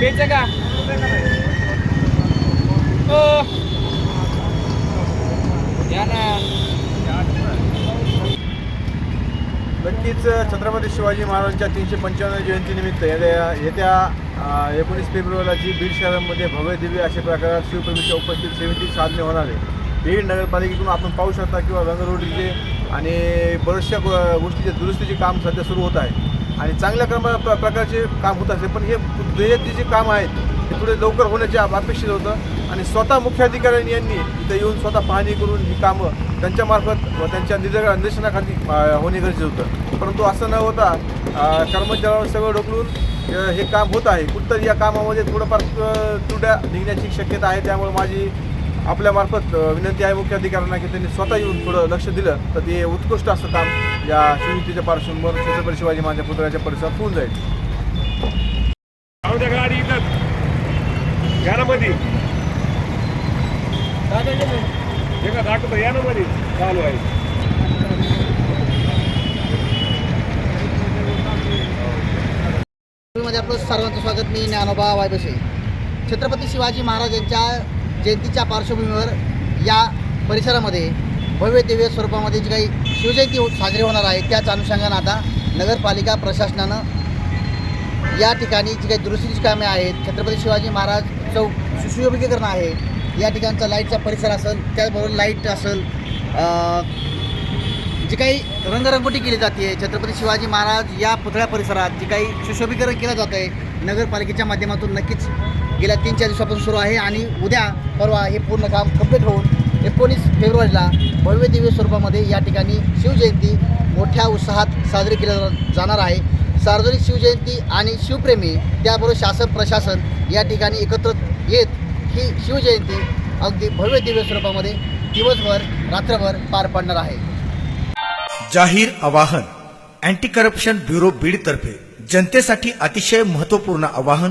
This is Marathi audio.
बेच का? हो या ना. नक्कीच छत्रपती शिवाजी महाराजांच्या तीनशे पंच्याण्णव जयंतीनिमित्त येत्या येत्या एकोणीस फेब्रुवारीची बीड शहरामध्ये भव्यदिव्य अशा प्रकारात शिवप्रेमीच्या उपस्थित सेवेतील साधने होणार आहे बीड नगरपालिकेतून आपण पाहू शकता किंवा रंगरोडीचे आणि बऱ्याचशा गोष्टीचे दुरुस्तीचे काम सध्या सुरू होत आहे. आणि चांगल्या क्रमा प्र- प्रकारचे काम होत असते पण हे ध्येयाचे जे काम आहेत हे थोडे लवकर होण्याचे अपेक्षित होतं. आणि स्वतः मुख्याधिकाऱ्यांनी यांनी इथं येऊन स्वतः पाहणी करून ही कामं त्यांच्यामार्फत व त्यांच्या निदर् निर्देशनाखाली होणे गरजेचं होतं. परंतु असं न होता कर्मचाऱ्यांवर सगळं ढोकलून हे काम होत आहे. कुठंतरी या कामामध्ये थोडंफार तुट्या निघण्याची शक्यता आहे. त्यामुळे माझी आपल्यामार्फत विनंती आहे मुख्याधिकाऱ्यांना की त्यांनी स्वतः येऊन थोडं लक्ष दिलं तर ते उत्कृष्ट असं काम या शिवयुतीच्या पार्श्वभूमीवर छत्रपती शिवाजी महाराजांच्या पुतळ्याच्या परिसरात होऊन जाईल. जाऊ द्या गाडी इथं घरामध्ये एका दाखवतो या ना मध्ये चालू आहे. आपलं सर्वांचं स्वागत. मी ज्ञानोबा वायबसे छत्रपती शिवाजी महाराज यांच्या जयंतीच्या पार्श्वभूमीवर या परिसरामध्ये भव्य दिव्य स्वरूपामध्ये जी काही शिवजयंती हो- साजरी होणार आहे त्याच अनुषंगानं आता नगरपालिका प्रशासनानं या ठिकाणी जी काही दुरुस्तीची कामे आहेत छत्रपती शिवाजी महाराज चौक सुशोभीकरण आहे या ठिकाणचा लाईटचा परिसर असेल त्याचबरोबर लाइट असेल जी काही रंगरंगोटी केली जाते छत्रपती शिवाजी महाराज या पुतळ्या परिसरात जी काही सुशोभीकरण केलं जात आहे नगरपालिकेच्या माध्यमातून नक्कीच गेल्या तीन चार दिवसापासून सुरू आहे आणि उद्या परवा हे पूर्ण काम कंप्लीट होऊन एकोणीस फेब्रुवारीला भव्य दिव्य स्वरूपामध्ये या ठिकाणी शिवजयंती मोठ्या उत्साहात साजरी केली जा- जाणार आहे. सार्वजनिक शिवजयंती आणि शिवप्रेमी त्याबरोबर शासन प्रशासन या ठिकाणी एकत्र येत ही शिवजयंती अगदी भव्य दिव्य स्वरूपामध्ये दिवसभर रात्रभर पार पडणार आहे. जाहीर आवाहन अँटी करप्शन ब्युरो बीडतर्फे जनतेसाठी अतिशय महत्त्वपूर्ण आवाहन